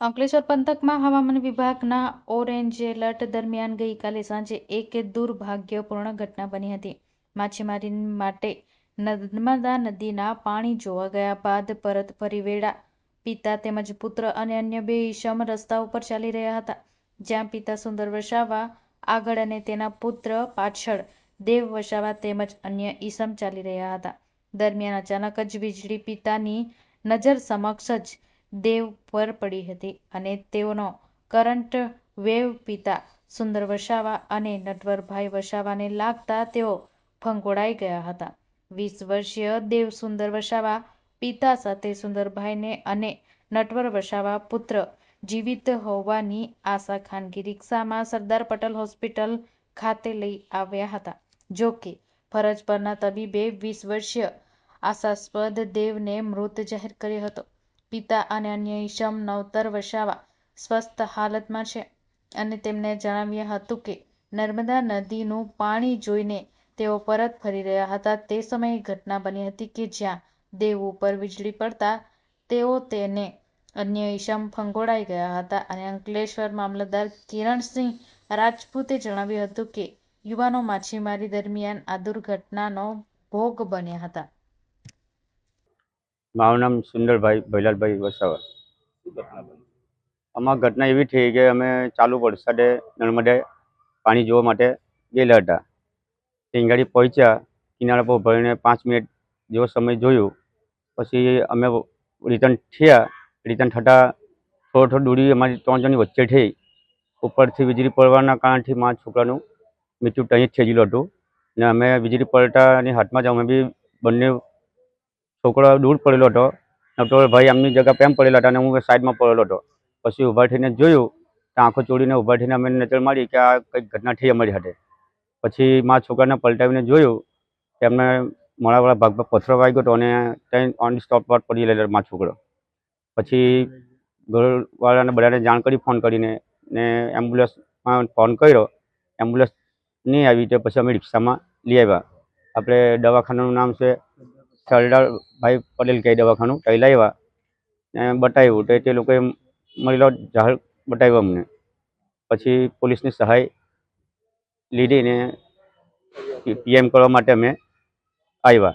અંકલેશ્વર પંથકમાં હવામાન વિભાગના ઓરેન્જ એલર્ટ દરમિયાન ગઈકાલે સાંજે એક દુર્ભાગ્યપૂર્ણ ઘટના બની હતી. માછીમારી માટે નર્મદા નદીના પાણી જોવા ગયા બાદ પરત ફરી પિતા તેમજ પુત્ર અને અન્ય બે ઈશમ રસ્તા ઉપર ચાલી રહ્યા હતા. જ્યાં પિતા સુંદર વસાવા આગળ અને તેના પુત્ર પાછળ દેવ વસાવા તેમજ અન્ય ઈસમ ચાલી રહ્યા હતા. દરમિયાન અચાનક જ વીજળી પિતાની નજર સમક્ષ જ દેવ પર પડી હતી અને તેઓનો કરંટ વેવ પિતા સુંદર વસાવા અને નટવરભાઈ વસાવાને લાગતા તેઓ ફંગોળાઈ ગયા હતા. વીસ વર્ષીય દેવ સુંદર વસાવા પિતા સાથે સુંદરભાઈને અને નટવર વસાવા પુત્ર જીવિત હોવાની આશા ખાનગી રિક્ષામાં સરદાર પટેલ હોસ્પિટલ ખાતે લઈ આવ્યા હતા. જો કે ફરજ પરના તબીબે વીસ વર્ષીય આશાસ્પદ દેવને મૃત જાહેર કર્યો હતો. પિતા અને અન્ય ઈશમ નવતર વસાવા સ્વસ્થ હાલતમાં છે અને તેમને જણાવ્યું હતું કે નર્મદા નદીનું પાણી જોઈને તેઓ પરત ફરી રહ્યા હતા. તે સમયે ઘટના બની હતી કે જ્યાં દેવ ઉપર વીજળી પડતા તેઓ તેને અન્ય ઈશમ ફંગોળાઈ ગયા હતા અને અંકલેશ્વર મામલતદાર કિરણસિંહ રાજપૂતે જણાવ્યું હતું કે યુવાનો માછીમારી દરમિયાન આ દુર્ઘટનાનો ભોગ બન્યા હતા. મારું નામ સુંદરભાઈ ભૈલાલભાઈ વસાવા. આમાં ઘટના એવી થઈ કે અમે ચાલુ વરસાદે નર્મદે પાણી જોવા માટે ગયેલા હતા. ત્યાં ગાડી પહોંચ્યા, કિનારા પર ભરીને પાંચ મિનિટ જેવો સમય જોયું. પછી અમે રિટર્ન થયા. રિટર્ન થતાં થોડો થોડો દૂરી અમારી ત્રણ જણની વચ્ચે થઈ. ઉપરથી વીજળી પડવાના કારણથી મારા છોકરાનું મૃત્યુ ત્યાં જ થઈ ગયેલું હતું. ને અમે વીજળી પડતાની હાથમાં જ અમે બી બંને છોકરો દૂર પડેલો હતો. નટવર ભાઈ એમની જગ્યા પેમ પડેલા હતા અને હું સાઈડમાં પડેલો હતો. પછી ઊભા થઈને જોયું તો આંખો ચોડીને ઊભા થઈને અમે નજર મારી કે આ કંઈક ઘટના થઈ અમારી સાથે. પછી મારા છોકરાને પલટાવીને જોયું કે એમને મોડાવાળા ભાગમાં પથરો વાગ્યો હતો અને ત્યાં ઓન સ્ટોપ પર પડી ગયેલો મારો છોકરો. પછી ઘરવાળાને બધાને જાણ કરી ફોન કરીને ને એમ્બ્યુલન્સમાં ફોન કર્યો. એમ્બ્યુલન્સ નહીં આવી તો પછી અમે રિક્ષામાં લઈ આવ્યા. આપણે દવાખાનાનું નામ છે સરદારભાઈ પટેલ કહે દવાખાનું ત્યાં લાવ્યા ને બતાવ્યું તો તે લોકોએ મળેલો જાહેર બતાવ્યો અમને. પછી પોલીસની સહાય લીધીને પીએમ કરવા માટે અમે આવ્યા.